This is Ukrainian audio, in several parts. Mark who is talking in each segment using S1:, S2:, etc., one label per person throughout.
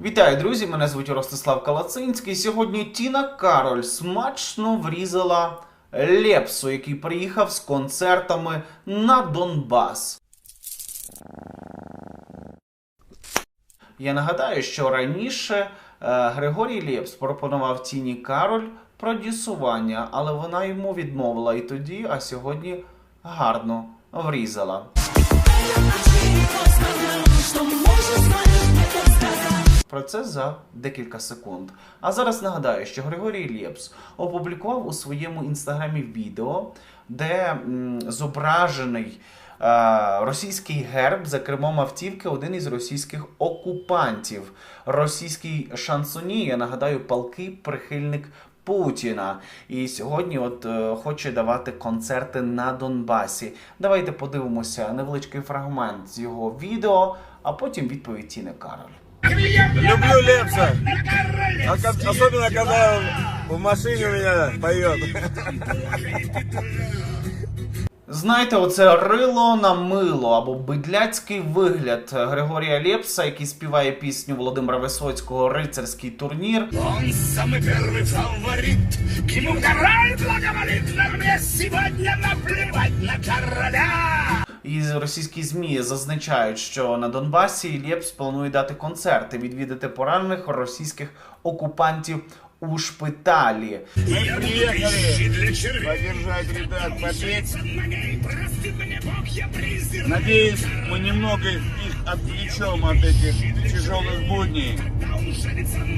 S1: Вітаю, друзі! Мене звуть Ростислав Калацинський. Сьогодні Тіна Кароль смачно врізала Лепсу, який приїхав з концертами на Донбас. Я нагадаю, що раніше е, Григорій Лепс пропонував Тіні Кароль продюсування, але вона йому відмовила і тоді, а сьогодні гарно врізала. Про це за декілька секунд. А зараз нагадаю, що Григорій Лєпс опублікував у своєму інстаграмі відео, де м, зображений е, російський герб за кермом автівки один із російських окупантів. Російський шансоні, я нагадаю, палкий прихильник Путіна. І сьогодні от е, хоче давати концерти на Донбасі. Давайте подивимося невеличкий фрагмент з його відео, а потім відповідь Тіни Кароль.
S2: Люблю Лепса. Особенно, когда он в машине у меня поет.
S1: Знаєте, оце рило на мило або бидляцький вигляд Григорія Лепса, який співає пісню Володимира Висоцького Рицарський турнір.
S3: Он самый первый фаворит. Ему король благоволит, но мне сегодня наплевать на короля.
S1: І російські змі зазначають, що на Донбасі Лепс планує дати концерти, відвідати поранених російських окупантів у шпиталі.
S2: Мы приехали
S3: для червей.
S2: поддержать ребят, попеть.
S3: Моей прости мне Бог, я презираю.
S2: Надеюсь, мы немного их отвлечем от этих тяжелых будней.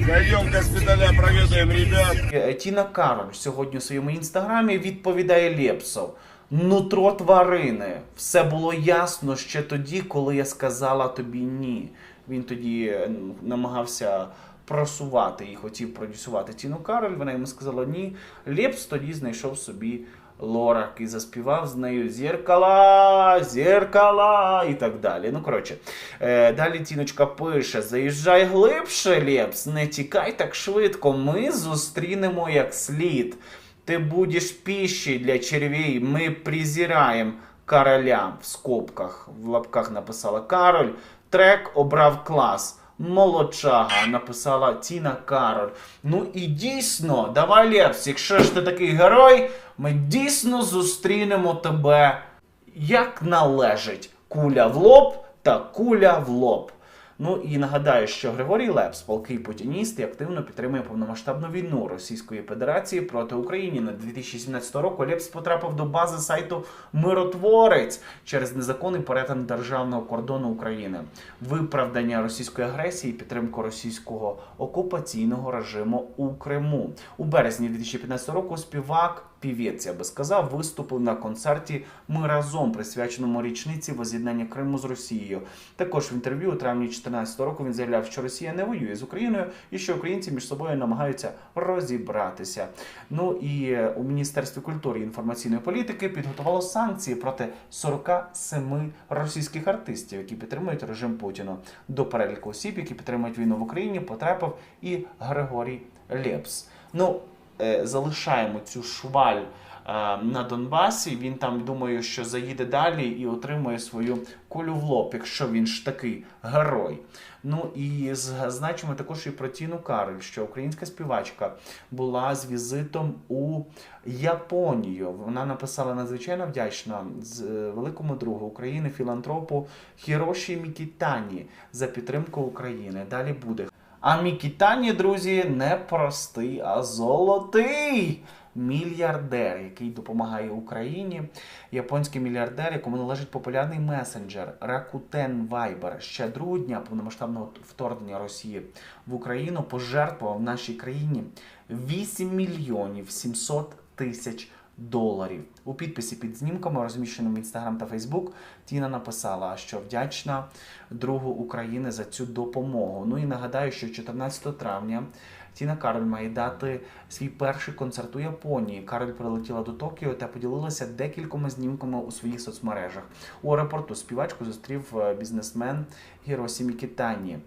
S2: Зайдем к госпиталя, проведаем ребят.
S1: Е, Тіна Кароль сьогодні у своєму інстаграмі відповідає Лепсов. Нутро тварини. Все було ясно ще тоді, коли я сказала тобі ні. Він тоді е, намагався просувати і хотів продюсувати Тіну Кароль. Вона йому сказала ні. Лепс тоді знайшов собі Лорак і заспівав з нею зеркала, зеркала і так далі. Ну, коротше, е, далі Тіночка пише: заїжджай глибше, Лепс, не тікай так швидко. Ми зустрінемо як слід. Ти будеш піші для червей, ми презираємо короля в скобках, в лапках написала Кароль. Трек обрав клас. Молодчага, написала Тіна Кароль. Ну і дійсно, давай Лепс, якщо ж ти такий герой, ми дійсно зустрінемо тебе як належить. Куля в лоб та куля в лоб. Ну і нагадаю, що Григорій Лепс, полкий путініст, активно підтримує повномасштабну війну Російської Федерації проти України. На 2017 року Лепс потрапив до бази сайту Миротворець через незаконний перетин державного кордону України, виправдання російської агресії, підтримку російського окупаційного режиму у Криму. У березні 2015 року співак. Півець, я би сказав, виступив на концерті Ми разом, присвяченому річниці воз'єднання Криму з Росією. Також в інтерв'ю у травні 2014 року він заявляв, що Росія не воює з Україною і що українці між собою намагаються розібратися. Ну і е, у Міністерстві культури і інформаційної політики підготувало санкції проти 47 російських артистів, які підтримують режим Путіна. До переліку осіб, які підтримують війну в Україні, потрапив і Григорій Лепс. Ну, залишаємо цю шваль е, на Донбасі. Він там думаю, що заїде далі і отримує свою кулю в лоб, якщо він ж такий герой. Ну і зазначимо також і про Тіну Кароль, що українська співачка була з візитом у Японію. Вона написала надзвичайно вдячна з е, великому другу України, філантропу Хіроші Мікітані за підтримку України. Далі буде. А Мікітані, друзі, не простий, а золотий мільярдер, який допомагає Україні. Японський мільярдер, якому належить популярний месенджер Rakuten Viber. Ще другого дня повномасштабного вторгнення Росії в Україну пожертвував нашій країні 8 мільйонів 700 тисяч доларів. У підписі під знімками, розміщеним в Інстаграм та Фейсбук, Тіна написала, що вдячна другу України за цю допомогу. Ну і нагадаю, що 14 травня Тіна Кароль має дати свій перший концерт у Японії. Кароль прилетіла до Токіо та поділилася декількома знімками у своїх соцмережах. У аеропорту співачку зустрів е, бізнесмен Гіросі Мікітані.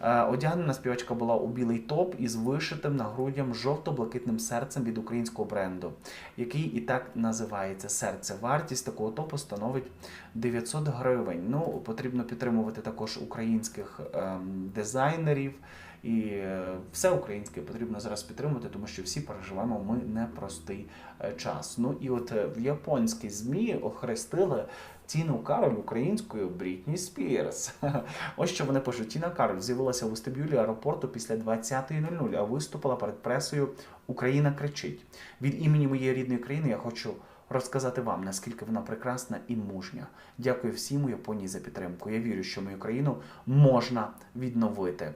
S1: Е, Одягнена співачка була у білий топ із вишитим на грудям жовто-блакитним серцем від українського бренду, який і так називається серце. Вартість такого топу становить 900 гривень. Ну, потрібно підтримувати також українських ем, дизайнерів І е, все українське потрібно зараз підтримувати, тому що всі переживаємо ми непростий е, час. Ну і от е, в японській змі охрестили Тіну Кароль українською Брітні Спірс. Ось що вони пишуть. Тіна Кароль з'явилася у вестибюлі аеропорту після 20.00, а виступила перед пресою Україна кричить. Від імені моєї рідної країни я хочу розказати вам, наскільки вона прекрасна і мужня. Дякую всім у Японії за підтримку. Я вірю, що мою країну можна відновити.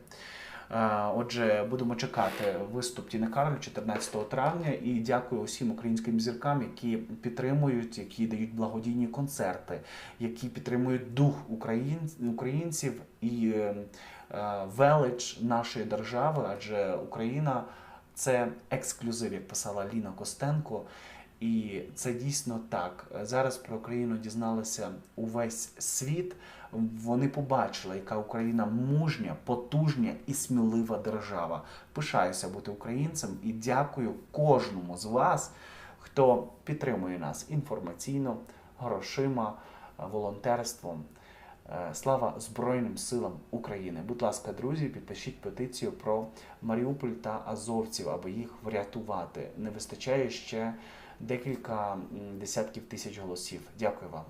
S1: Е, Отже, будемо чекати виступ Тіни Кароль 14 травня. І дякую усім українським зіркам, які підтримують, які дають благодійні концерти, які підтримують дух україн- українців і е, е, велич нашої держави, адже Україна це ексклюзив, як писала Ліна Костенко. І це дійсно так. Зараз про Україну дізналися увесь світ. Вони побачили, яка Україна мужня, потужня і смілива держава. Пишаюся бути українцем і дякую кожному з вас, хто підтримує нас інформаційно, грошима, волонтерством. Е, Слава Збройним силам України! Будь ласка, друзі, підпишіть петицію про Маріуполь та азовців, аби їх врятувати. Не вистачає ще декілька десятків тисяч голосів. Дякую вам.